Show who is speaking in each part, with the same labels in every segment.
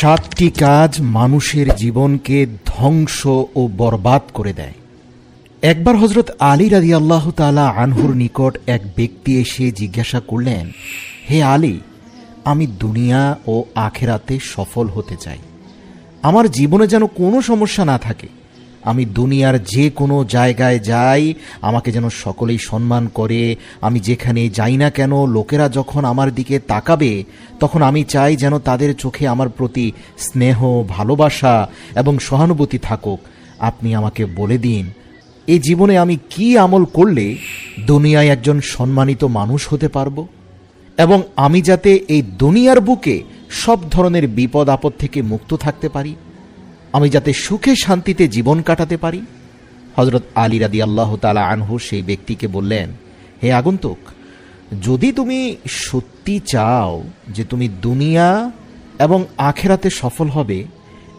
Speaker 1: সাতটি কাজ মানুষের জীবনকে ধ্বংস ও বরবাদ করে দেয়। একবার হজরত আলী রাজি আল্লাহ তালা আনহুর নিকট এক ব্যক্তি এসে জিজ্ঞাসা করলেন, হে আলী, আমি দুনিয়া ও আখেরাতে সফল হতে চাই। আমার জীবনে যেন কোনো সমস্যা না থাকে। আমি দুনিয়ার যে কোনো জায়গায় যাই, আমাকে যেন সকলেই সম্মান করে। আমি যেখানে যাই না কেন, লোকেরা যখন আমার দিকে তাকাবে, তখন আমি চাই যেন তাদের চোখে আমার প্রতি স্নেহ, ভালোবাসা এবং সহানুভূতি থাকুক। আপনি আমাকে বলে দিন এই জীবনে আমি কি আমল করলে দুনিয়ায় একজন সম্মানিত মানুষ হতে পারব? এবং আমি যাতে এই দুনিয়ার বুকে সব ধরনের বিপদ আপদ থেকে মুক্ত থাকতে পারি? আমি যাতে সুখে শান্তিতে জীবন কাটাতে পারি। হজরত আলী রাদি আল্লাহ তালা আনহু সেই ব্যক্তিকে বললেন, হে আগন্তুক, যদি তুমি সত্যি চাও যে তুমি দুনিয়া এবং আখেরাতে সফল হবে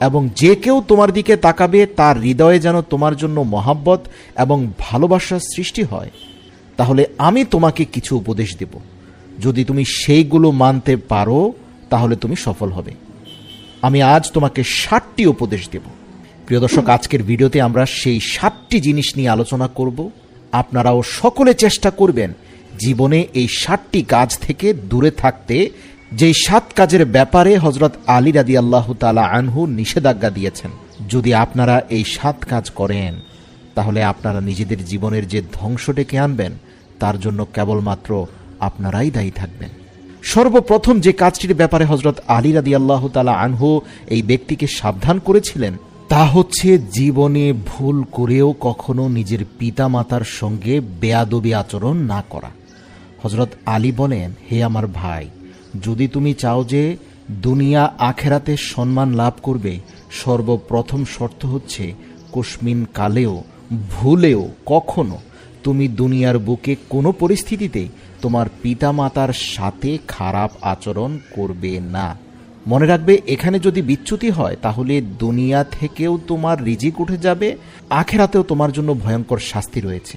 Speaker 1: এবং যে কেউ তোমার দিকে তাকাবে, তার হৃদয়ে যেন তোমার জন্য মহাব্বত এবং ভালোবাসার সৃষ্টি হয়, তাহলে আমি তোমাকে কিছু উপদেশ দেব। যদি তুমি সেইগুলো মানতে পারো, তাহলে তুমি সফল হবে। আমি আজ তোমাকে ষাটটি উপদেশ দেব। প্রিয় দর্শক, আজকের ভিডিওতে আমরা সেই সাতটি জিনিস নিয়ে আলোচনা করব। আপনারাও সকলে চেষ্টা করবেন জীবনে এই সাতটি কাজ থেকে দূরে থাকতে, যেই সাত কাজের ব্যাপারে হজরত আলী রাদি আল্লাহ তালা আনহু নিষেধাজ্ঞা দিয়েছেন। যদি আপনারা এই সাত কাজ করেন, তাহলে আপনারা নিজেদের জীবনের যে ধ্বংস ডেকে আনবেন, তার জন্য কেবলমাত্র আপনারাই দায়ী থাকবেন। সর্বপ্রথম যে কাজটির ব্যাপারে হজরত আলী রাদি আল্লাহ তালা আনহু এই ব্যক্তিকে সাবধান করেছিলেন, তা হচ্ছে জীবনে ভুল করেও কখনো নিজের পিতা মাতার সঙ্গে বেয়াদবি আচরণ না করা। হজরত আলী বলেন, হে আমার ভাই, যদি তুমি চাও যে দুনিয়া আখেরাতে সম্মান লাভ করবে, সর্বপ্রথম শর্ত হচ্ছে কুসমিন কালেও, ভুলেও কখনো তুমি দুনিয়ার বুকে কোনো পরিস্থিতিতে তোমার পিতামাতার সাথে খারাপ আচরণ করবে না। মনে রাখবে, এখানে যদি বিচ্যুতি হয়, তাহলে দুনিয়া থেকেও তোমার রিজিক উঠে যাবে, আখেরাতেও তোমার জন্য ভয়ঙ্কর শাস্তি রয়েছে।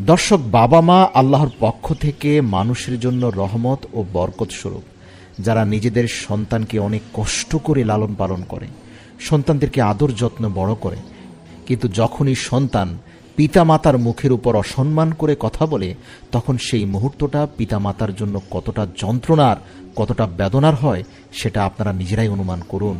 Speaker 1: দর্শক বাবা মা আল্লাহর পক্ষ থেকে মানুষের জন্য রহমত ও বরকত স্বরূপ, যারা নিজেদের সন্তানকে অনেক কষ্ট করে লালন পালন করে, সন্তানদেরকে আদর যত্ন বড় করে। কিন্তু যখনই সন্তান পিতামাতার মুখের উপর অসম্মান করে কথা বলে, তখন সেই মুহূর্তটা পিতামাতার জন্য কতটা যন্ত্রণার, কতটা বেদনার হয়, সেটা আপনারা নিজেরাই অনুমান করুন।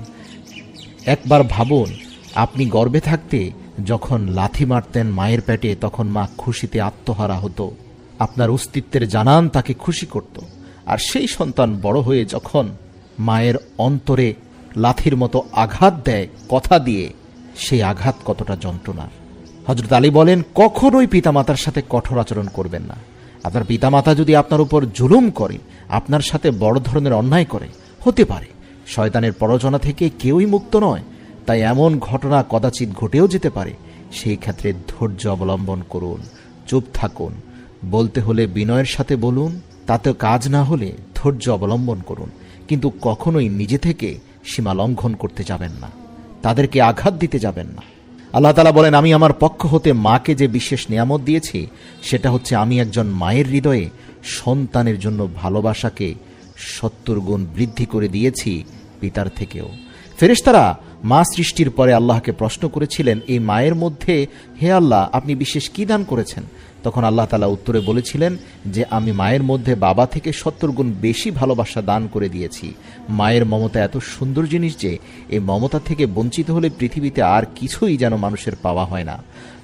Speaker 1: একবার ভাবুন, আপনি গর্বে থাকতে যখন লাথি মারতেন মায়ের পেটে, তখন মা খুশিতে আত্মহারা হতো। আপনার অস্তিত্বের জানান তাকে খুশি করত। আর সেই সন্তান বড় হয়ে যখন মায়ের অন্তরে লাথির মতো আঘাত দেয়, কথা দিয়ে, সেই আঘাত কতটা যন্ত্রণার। হজরত আলী বলেন, কখনোই পিতামাতার সাথে কঠোর আচরণ করবেন না। আপনার পিতামাতা যদি আপনার উপর জুলুম করে, আপনার সাথে বড় ধরনের অন্যায় করে, হতে পারে। শয়তানের পরজনা থেকে কেউই মুক্ত নয়। তাই এমন ঘটনা কদাচিৎ ঘটেও যেতে পারে। সেই ক্ষেত্রে ধৈর্য অবলম্বন করুন, চুপ থাকুন, বলতে হলে বিনয়ের সাথে বলুন, তাতে কাজ না হলে ধৈর্য অবলম্বন করুন। কিন্তু কখনোই নিজে থেকে সীমা লঙ্ঘন করতে যাবেন না। তাদেরকে আঘাত দিতে যাবেন না। আল্লাহ তালা বলেন, আমি আমার পক্ষ হতে মাকে যে বিশেষ নিয়ামত দিয়েছি, সেটা হচ্ছে আমি একজন মায়ের হৃদয়ে সন্তানের জন্য ভালোবাসাকে সত্তর গুণ বৃদ্ধি করে দিয়েছি পিতার থেকেও। ফেরেশতারা মা সৃষ্টির পরে আল্লাহকে প্রশ্ন করেছিলেন, এই মায়ের মধ্যে, হে আল্লাহ, আপনি বিশেষ কি দান করেছেন? তখন আল্লাহ তালা উত্তরে বলেছিলেন যে, আমি মায়ের মধ্যে বাবা থেকে সত্তর গুণ বেশি ভালোবাসা দান করে দিয়েছি। মায়ের মমতা এত সুন্দর জিনিস যে এই মমতা থেকে বঞ্চিত হলে পৃথিবীতে আর কিছুই যেন মানুষের পাওয়া হয় না।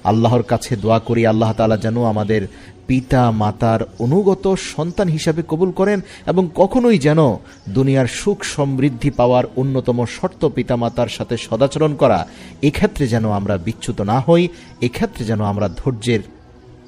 Speaker 1: আল্লাহর কাছে দোয়া করি, আল্লাহ তালা যেন আমাদের পিতা মাতার অনুগত সন্তান হিসাবে কবুল করেন এবং কখনোই যেন দুনিয়ার সুখ সমৃদ্ধি পাওয়ার অন্যতম শর্ত পিতামাতার সাথে সদাচরণ করা এক্ষেত্রে যেন আমরা বিচ্যুত না হই, এক্ষেত্রে যেন আমরা ধৈর্যের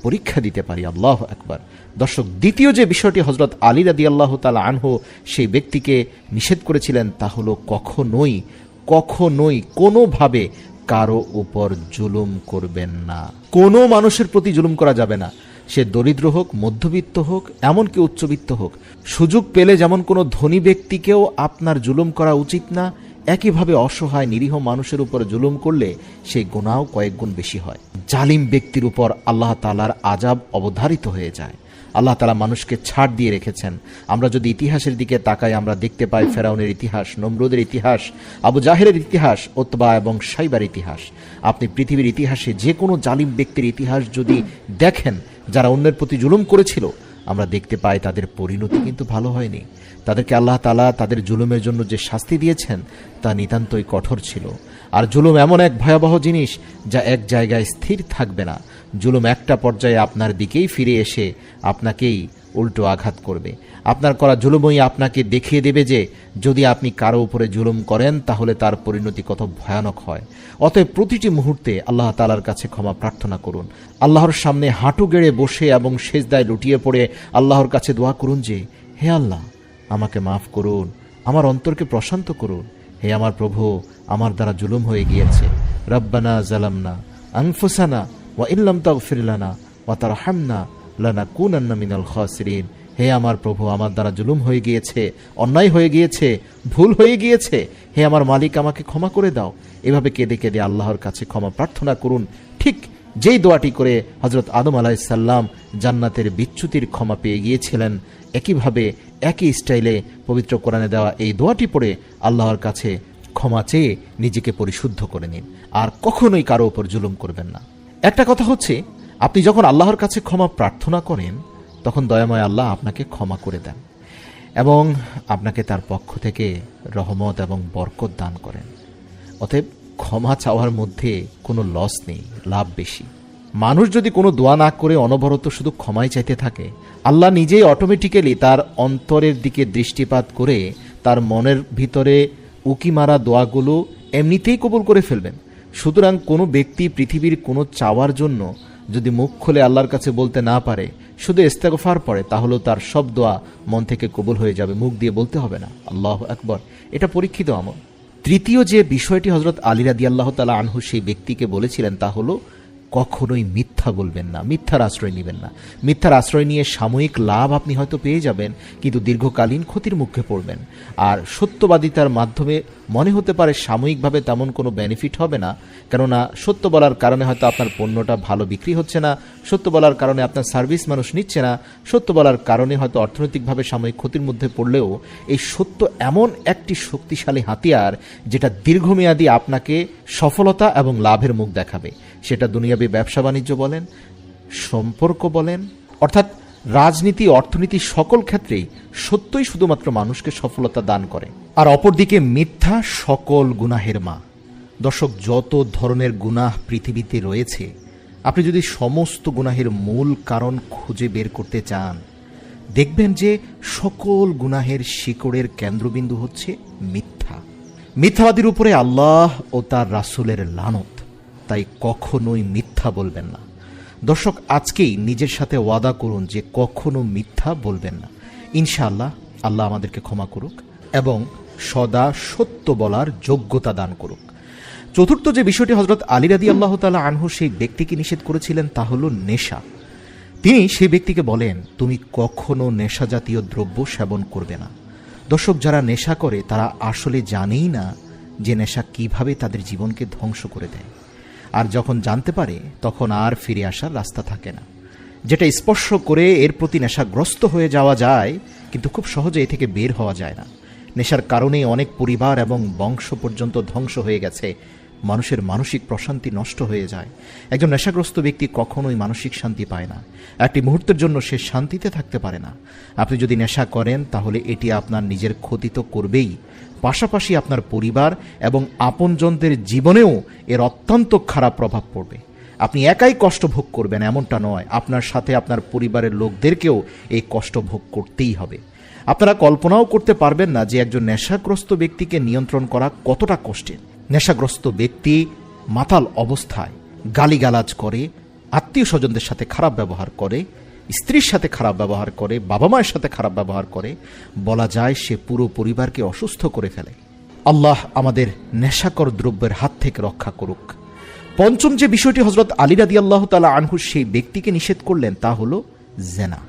Speaker 1: পরীক্ষা দিতে পারি, আল্লাহ একবার দর্শক, দ্বিতীয় যে বিষয়টি হজরত আলী রাদি আল্লাহ তালা আনহু সেই ব্যক্তিকে নিষেধ করেছিলেন তা হলো কখনোই কখনোই কোনোভাবে কারও উপর জুলুম করবেন না। কোনো মানুষের প্রতি জুলুম করা যাবে না। সে দরিদ্র হোক, মধ্যবিত্ত হোক, এমনকি উচ্চবিত্ত হোক, সুযোগ পেলে যেমন কোনো ধনী ব্যক্তিকেও আপনার জুলুম করা উচিত না একইভাবে অসহায় নিরীহ মানুষের উপর জুলুম করলে সেই গুণাও কয়েক গুণ বেশি হয়। জালিম ব্যক্তির উপর আল্লাহ তালার আজাব অবধারিত হয়ে যায়। আল্লাহ তালা মানুষকে ছাড় দিয়ে রেখেছেন। আমরা যদি ইতিহাসের দিকে তাকাই, আমরা দেখতে পাই ফেরাউনের ইতিহাস, নমরুদের ইতিহাস, আবু জাহেরের ইতিহাস ওতবা এবং সাইবার ইতিহাস। আপনি পৃথিবীর ইতিহাসে যে কোনো জালিম ব্যক্তির ইতিহাস যদি দেখেন, যারা অন্যের প্রতি জুলুম করেছিল আমরা দেখতে পাই তাদের পরিণতি কিন্তু ভালো হয়নি। তাদেরকে আল্লাহ তালা তাদের জুলুমের জন্য যে শাস্তি দিয়েছেন, তা নিতান্তই কঠোর ছিল। আর জুলুম এমন এক ভয়াবহ জিনিস যা এক জায়গায় স্থির থাকবে না। জুলুম একটা পর্যায়ে আপনার দিকেই ফিরে এসে আপনাকেই উল্টো আঘাত করবে। আপনার করা জুলুমই আপনাকে দেখিয়ে দেবে যে, যদি আপনি কারও উপরে জুলুম করেন, তাহলে তার পরিণতি কত ভয়ানক হয়। অতএব প্রতিটি মুহূর্তে আল্লাহ তালার কাছে ক্ষমা প্রার্থনা করুন। আল্লাহর সামনে হাঁটু গেড়ে বসে এবং সেজদায় লুটিয়ে পড়ে আল্লাহর কাছে দোয়া করুন যে, হে আল্লাহ, আমাকে মাফ করুন, আমার অন্তরকে প্রশান্ত করুন। হে আমার প্রভু, আমার দ্বারা জুলুম হয়ে গিয়েছে। রব্বানা জালামনা আনফুসানা ওয়া ইল্লাম তাগফির লানা ওয়া তারহামনা লানা কুনান্না মিনাল খাসিরিন। হে আমার প্রভু, আমার দ্বারা জুলুম হয়ে গিয়েছে, অন্যায় হয়ে গিয়েছে, ভুল হয়ে গিয়েছে। হে আমার মালিক, আমাকে ক্ষমা করে দাও। এভাবে কেঁদে কেঁদে আল্লাহর কাছে ক্ষমা প্রার্থনা করুন। ঠিক যেই দোয়াটি করে হজরত আদম আলাইসাল্লাম জান্নাতের বিচ্যুতির ক্ষমা পেয়ে গিয়েছিলেন, একইভাবে, একই স্টাইলে পবিত্র কোরআনে দেওয়া এই দোয়াটি পড়ে আল্লাহর কাছে ক্ষমা চেয়ে নিজেকে পরিশুদ্ধ করে নিন। আর কখনোই কারও উপর জুলুম করবেন না। একটা কথা হচ্ছে, আপনি যখন আল্লাহর কাছে ক্ষমা প্রার্থনা করেন তখন দয়াময় আল্লাহ আপনাকে ক্ষমা করে দেন এবং আপনাকে তার পক্ষ থেকে রহমত এবং বরকত দান করেন। অতএব ক্ষমা চাওয়ার মধ্যে কোনো লস নেই, লাভ বেশি। মানুষ যদি কোনো দোয়া না করে অনবরত শুধু ক্ষমাই চাইতে থাকে, আল্লাহ নিজেই অটোমেটিক্যালি তার অন্তরের দিকে দৃষ্টিপাত করে তার মনের ভিতরে উকি মারা দোয়াগুলো এমনিতেই কবুল করে ফেলবেন। সুতরাং কোনো ব্যক্তি পৃথিবীর কোনো চাওয়ার জন্য যদি মুখ খুলে আল্লাহর কাছে বলতে না পারে শুধু ইস্তেগফার পরে তাহলে তার সব দোয়া মন থেকে কবুল হয়ে যাবে, মুখ দিয়ে বলতে হবে না। আল্লাহ একবার এটা পরীক্ষিত আমল। তৃতীয় যে বিষয়টি হজরত আলী রাদি আল্লাহ তালা আনহু সেই ব্যক্তিকে বলেছিলেন, তা হলো কখনোই মিথ্যা বলবেন না, মিথ্যার আশ্রয় নেবেন না। মিথ্যার আশ্রয় নিয়ে সাময়িক লাভ আপনি হয়তো পেয়ে যাবেন, কিন্তু দীর্ঘকালীন ক্ষতির মুখে পড়বেন। আর সত্যবাদিতার মাধ্যমে মনে হতে পারে সাময়িকভাবে তেমন কোনো বেনিফিট হবে না, কেননা সত্য বলার কারণে হয়তো আপনার পণ্যটা ভালো বিক্রি হচ্ছে না, সত্য বলার কারণে আপনার সার্ভিস মানুষ নিচ্ছে না, সত্য বলার কারণে হয়তো অর্থনৈতিকভাবে সাময়িক ক্ষতির মধ্যে পড়লেও এই সত্য এমন একটি শক্তিশালী হাতিয়ার যেটা দীর্ঘমেয়াদী আপনাকে সফলতা এবং লাভের মুখ দেখাবে। সেটা দুনিয়াবী ব্যবসা বাণিজ্য বলেন, সম্পর্ক বলেন, অর্থাৎ রাজনীতি, অর্থনীতি সকল ক্ষেত্রেই সত্যই শুধুমাত্র মানুষকে সফলতা দান করে। আর অপরদিকে মিথ্যা সকল গুনাহের মা। দর্শক, যত ধরনের গুনাহ পৃথিবীতে রয়েছে, আপনি যদি সমস্ত গুনাহের মূল কারণ খুঁজে বের করতে চান, দেখবেন যে সকল গুনাহের শিকড়ের কেন্দ্রবিন্দু হচ্ছে মিথ্যা। মিথ্যাবাদীর উপরে আল্লাহ ও তার রাসুলের লানত। তাই কখনোই মিথ্যা বলবেন না। দর্শক, আজকেই নিজের সাথে ওয়াদা করুন যে কখনো মিথ্যা বলবেন না। ইনশাআল্লাহ, আল্লাহ আমাদেরকে ক্ষমা করুক এবং সদা সত্য বলার যোগ্যতা দান করুক। চতুর্থ যে বিষয়টি হজরত আলী রাদি আল্লাহ তালা আনহু সেই ব্যক্তিকে নিষেধ করেছিলেন তা হল নেশা। তিনি সেই ব্যক্তিকে বলেন, তুমি কখনো নেশা জাতীয় দ্রব্য সেবন করবে না। দর্শক, যারা নেশা করে তারা আসলে জানেই না যে নেশা কীভাবে তাদের জীবনকে ধ্বংস করে দেয়। আর যখন জানতে পারে, তখন আর ফিরে আসার রাস্তা থাকে না। যেটা স্পর্শ করে এর প্রতি নেশাগ্রস্ত হয়ে যাওয়া যায়, কিন্তু খুব সহজে এ থেকে বের হওয়া যায় না। নেশার কারণেই অনেক পরিবার এবং বংশ পর্যন্ত ধ্বংস হয়ে গেছে। মানুষের মানসিক প্রশান্তি নষ্ট হয়ে যায়। একজন নেশাগ্রস্ত ব্যক্তি কখনোই মানসিক শান্তি পায় না। একটি মুহূর্তের জন্য সে শান্তিতে থাকতে পারে না। আপনি যদি নেশা করেন, তাহলে এটি আপনার নিজের ক্ষতি তো করবেই। পাশাপাশি আপনার পরিবার এবং আপনজনদের জীবনেও এর অত্যন্ত খারাপ প্রভাব পড়বে। আপনি একাই কষ্ট ভোগ করবেন, এমনটা নয়। আপনার সাথে আপনার পরিবারের লোকদেরকেও এই কষ্ট ভোগ করতেই হবে। আপনারা কল্পনাও করতে পারবেন না যে একজন নেশাগ্রস্ত ব্যক্তিকে নিয়ন্ত্রণ করা কতটা কষ্টের। নেশাগ্রস্ত ব্যক্তি মাতাল অবস্থায় গালিগালাজ করে, আত্মীয় স্বজনদের সাথে খারাপ ব্যবহার করে, স্ত্রীর সাথে খারাপ ব্যবহার করে, বাবা মায়ের সাথে খারাপ ব্যবহার করে, বলা যায় সে পুরো পরিবারকে অসুস্থ করে ফেলে। আল্লাহ আমাদের নেশাকর দ্রব্যের হাত থেকে রক্ষা করুক। পঞ্চম যে বিষয়টি হজরত আলী রাদি আল্লাহ তালা আনহু সেই ব্যক্তিকে নিষেধ করলেন তা হল জেনা।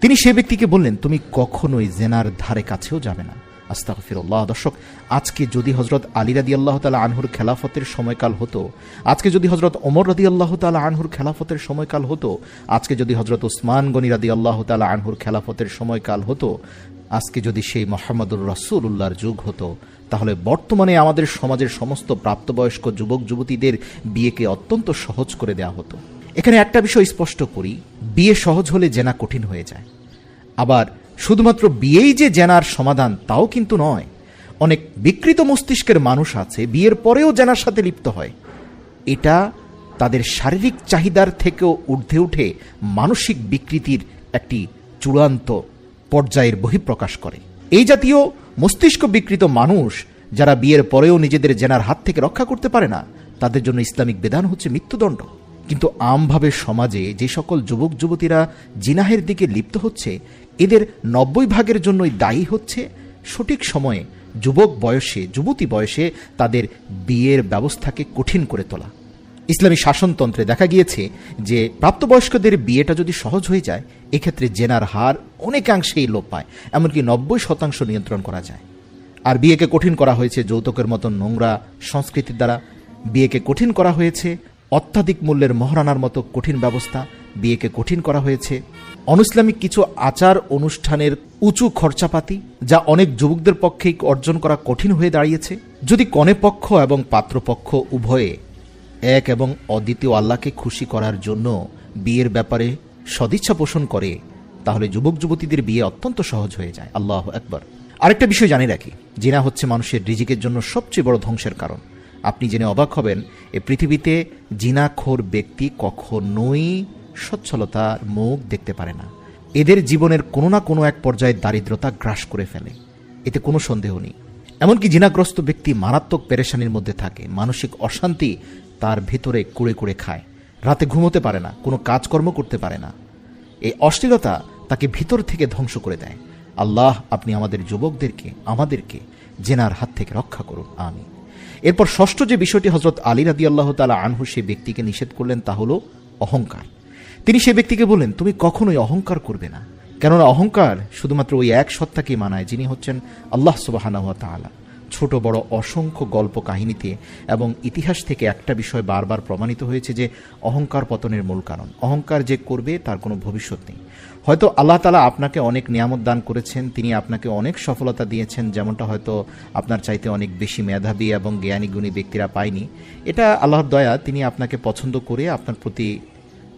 Speaker 1: তিনি সে ব্যক্তিকে বললেন, তুমি কখনোই জেনার ধারে কাছেও যাবে না। আস্তাগফিরুল্লাহ, দর্শক, আজকে যদি হজরত আলী রাদি আল্লাহ তালা আনহুর খেলাফতের সময়কাল হতো, আজকে যদি হজরত ওমর রাদি আল্লাহ তালা আনহুর খেলাফতের সময়কাল হতো, আজকে যদি হজরত ওসমান গনি রাদি আল্লাহ তালা আনহুর খেলাফতের সময়কাল হতো, আজকে যদি সেই মোহাম্মদুর রাসূলুল্লাহর যুগ হতো, তাহলে বর্তমানে আমাদের সমাজের সমস্ত প্রাপ্তবয়স্ক যুবক, যুবতীদের বিয়েকে অত্যন্ত সহজ করে দেওয়া হতো। এখানে একটা বিষয় স্পষ্ট করি, বিয়ে সহজ হলে জেনা কঠিন হয়ে যায়। আবার শুধুমাত্র বিয়েই যে জেনার সমাধান, তাও কিন্তু নয়। অনেক বিকৃত মস্তিষ্কের মানুষ আছে, বিয়ের পরেও জেনার সাথে লিপ্ত হয়। এটা তাদের শারীরিক চাহিদার থেকেও ঊর্ধ্বে উঠে মানসিক বিকৃতির একটি চূড়ান্ত পর্যায়ের বহিঃপ্রকাশ করে। এই জাতীয় মস্তিষ্ক বিকৃত মানুষ, যারা বিয়ের পরেও নিজেদের জেনার হাত থেকে রক্ষা করতে পারে না, তাদের জন্য ইসলামিক বিধান হচ্ছে মৃত্যুদণ্ড। কিন্তু আমভাবে সমাজে যে সকল যুবক যুবতীরা জিনাহের দিকে লিপ্ত হচ্ছে এদের নব্বই ভাগের জন্যই দায়ী হচ্ছে সঠিক সময়ে যুবক বয়সে, যুবতী বয়সে তাদের বিয়ের ব্যবস্থাকে কঠিন করে তোলা। ইসলামী শাসনতন্ত্রে দেখা গিয়েছে যে প্রাপ্তবয়স্কদের বিয়েটা যদি সহজ হয়ে যায়, এক্ষেত্রে জেনার হার অনেকাংশেই লোপ পায়, এমনকি নব্বই শতাংশ নিয়ন্ত্রণ করা যায়। আর বিয়েকে কঠিন করা হয়েছে যৌতুকের মতো নোংরা সংস্কৃতির দ্বারা। বিয়েকে কঠিন করা হয়েছে অত্যাধিক মূল্যের মহারানার মতো কঠিন ব্যবস্থা বিয়েকে কঠিন করা হয়েছে। অনুইসলামিক কিছু আচার অনুষ্ঠানের উঁচু খরচাপাতি, যা অনেক যুবকদের পক্ষেই অর্জন করা কঠিন হয়ে দাঁড়িয়েছে। যদি কনে পক্ষ এবং পাত্রপক্ষ উভয়ে এক এবং অদ্বিতীয় আল্লাহকে খুশি করার জন্য বিয়ের ব্যাপারে সদিচ্ছা পোষণ করে, তাহলে যুবক যুবতীদের বিয়ে অত্যন্ত সহজ হয়ে যায়। আল্লাহ একবার আরেকটা বিষয় জানি রাখি। জিনা হচ্ছে মানুষের রিজিকের জন্য সবচেয়ে বড় ধ্বংসের কারণ। আপনি জেনে অবাক হবেন, এ পৃথিবীতে জিনাখোর ব্যক্তি কখনোই সচ্ছলতার মুখ দেখতে পারে না। এদের জীবনের কোনো না কোনো এক পর্যায়ে দারিদ্রতা গ্রাস করে ফেলে। এতে কোনো সন্দেহ নেই। এমনকি জিনাগ্রস্ত ব্যক্তি মারাত্মক পেরেশানির মধ্যে থাকে। মানসিক অশান্তি তার ভেতরে কুড়ে কুড়ে খায়। রাতে ঘুমোতে পারে না, কোনো কাজকর্ম করতে পারে না। এই অশ্লীলতা তাকে ভিতর থেকে ধ্বংস করে দেয়। আল্লাহ, আপনি আমাদের যুবকদেরকে, আমাদেরকে জেনার হাত থেকে রক্ষা করুন। আমি এরপর ষষ্ঠ যে বিষয়টি হজরত আলী রাদি আল্লাহ তালা আনহু সেই ব্যক্তিকে নিষেধ করলেন তা হলো অহংকার। তিনি সে ব্যক্তিকে বললেন, তুমি কখনোই অহংকার করবে না। কেননা অহংকার শুধুমাত্র ওই এক সত্তাকেই মানায়, যিনি হচ্ছেন আল্লাহ সুবাহানাহ তাআলা। ছোট, বড়, অসংখ্য গল্প কাহিনীতে এবং ইতিহাস থেকে একটা বিষয় বারবার প্রমাণিত হয়েছে যে অহংকার পতনের মূল কারণ। অহংকার যে করবে, তার কোনো ভবিষ্যৎ নেই। হয়তো আল্লাহ তালা আপনাকে অনেক নিয়ামত দান করেছেন, তিনি আপনাকে অনেক সফলতা দিয়েছেন, যেমনটা হয়তো আপনার চাইতে অনেক বেশি মেধাবী এবং জ্ঞানী গুণী ব্যক্তিরা পায়নি। এটা আল্লাহর দয়া, তিনি আপনাকে পছন্দ করে আপনার প্রতি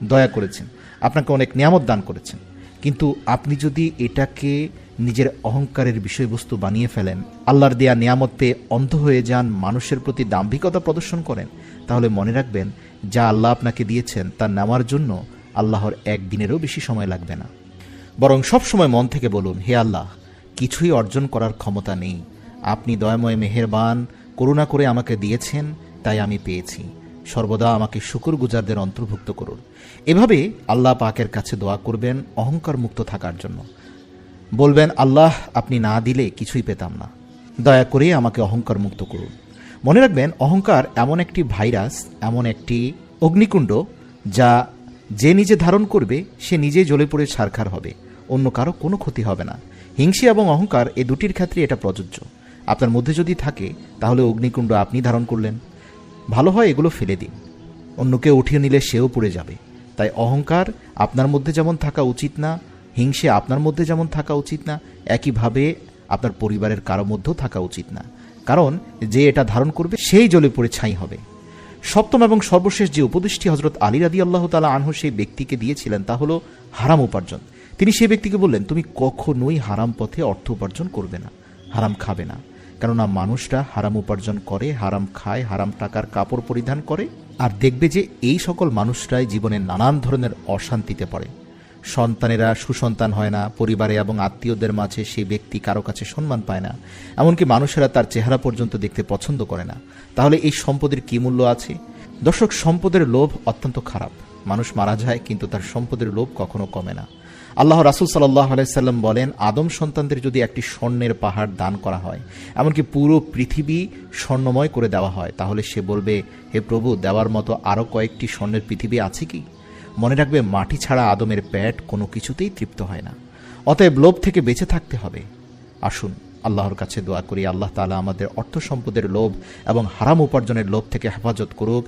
Speaker 1: দয়া করেছেন। আপনাকে অনেক নিয়ামত দান করেছেন। কিন্তু আপনি যদি এটাকে নিজের অহংকারের বিষয়বস্তু বানিয়ে ফেলেন, আল্লাহর দেয়া নিয়ামত পেয়ে অন্ধ হয়ে যান, মানুষের প্রতি দাম্ভিকতা প্রদর্শন করেন, তাহলে মনে রাখবেন, যা আল্লাহ আপনাকে দিয়েছেন, তা নেওয়ার জন্য আল্লাহর একদিনেরও বেশি সময় লাগবে না। বরং সব সময় মন থেকে বলুন, হে আল্লাহ, কিছুই অর্জন করার ক্ষমতা নেই। আপনি দয়াময় মেহেরবান, করুণা করে আমাকে দিয়েছেন, তাই আমি পেয়েছি। সর্বদা আমাকে শুকুর গুজারদের অন্তর্ভুক্ত করুন। এভাবে আল্লাহ পাকের কাছে দোয়া করবেন অহংকার মুক্ত থাকার জন্য। বলবেন, আল্লাহ, আপনি না দিলে কিছুই পেতাম না। দয়া করে আমাকে অহংকার মুক্ত করুন। মনে রাখবেন, অহংকার এমন একটি ভাইরাস, এমন একটি অগ্নিকুণ্ড, যা যে নিজে ধারণ করবে, সে নিজে জ্বলে পড়ে ছারখার হবে। অন্য কারও কোনো ক্ষতি হবে না। হিংসি এবং অহংকার এ দুটির ক্ষেত্রে এটা প্রযোজ্য। আপনার মধ্যে যদি থাকে, তাহলে অগ্নিকুণ্ড আপনি ধারণ করলেন। ভালো হয় এগুলো ফেলে দিন। অন্যকে উঠিয়ে নিলে সেও পড়ে যাবে। তাই অহংকার আপনার মধ্যে যেমন থাকা উচিত না, হিংসে আপনার মধ্যে যেমন থাকা উচিত না, একইভাবে আপনার পরিবারের কারও মধ্যেও থাকা উচিত না। কারণ যে এটা ধারণ করবে, সেই জলে পড়ে ছাই হবে। সপ্তম এবং সর্বশেষ যে উপদেশটি হজরত আলী রাদি আল্লাহ তালা আনহু সেই ব্যক্তিকে দিয়েছিলেন, তা হলো হারাম উপার্জন। তিনি সেই ব্যক্তিকে বললেন, তুমি কখনোই হারাম পথে অর্থ উপার্জন করবে না, হারাম খাবে না। কেননা মানুষরা হারাম উপার্জন করে, হারাম খায়, হারাম টাকার কাপড় পরিধান করে, আর দেখবে যে এই সকল মানুষরাই জীবনে নানান ধরনের অশান্তিতে পড়ে। সন্তানেরা সুসন্তান হয় না, পরিবারে এবং আত্মীয়দের মাঝে সেই ব্যক্তি কারও কাছে সম্মান পায় না। এমনকি মানুষেরা তার চেহারা পর্যন্ত দেখতে পছন্দ করে না। তাহলে এই সম্পদের কি মূল্য আছে? দর্শক, সম্পদের লোভ অত্যন্ত খারাপ। মানুষ মারা যায়, কিন্তু তার সম্পদের লোভ কখনো কমে না। আল্লাহ রাসুল সাল্লাহ আলাইসাল্লাম বলেন, আদম সন্তানদের যদি একটি স্বর্ণের পাহাড় দান করা হয়, এমনকি পুরো পৃথিবী স্বর্ণময় করে দেওয়া হয়, তাহলে সে বলবে, হে প্রভু, দেওয়ার মতো আরও কয়েকটি স্বর্ণের পৃথিবী আছে কি? মনে রাখবে, মাটি ছাড়া আদমের প্যাট কোনো কিছুতেই তৃপ্ত হয় না। অতএব লোভ থেকে বেঁচে থাকতে হবে। আসুন, আল্লাহর কাছে দোয়া করি, আল্লাহ তালা আমাদের অর্থ সম্পদের লোভ এবং হারাম উপার্জনের লোভ থেকে হেফাজত করুক।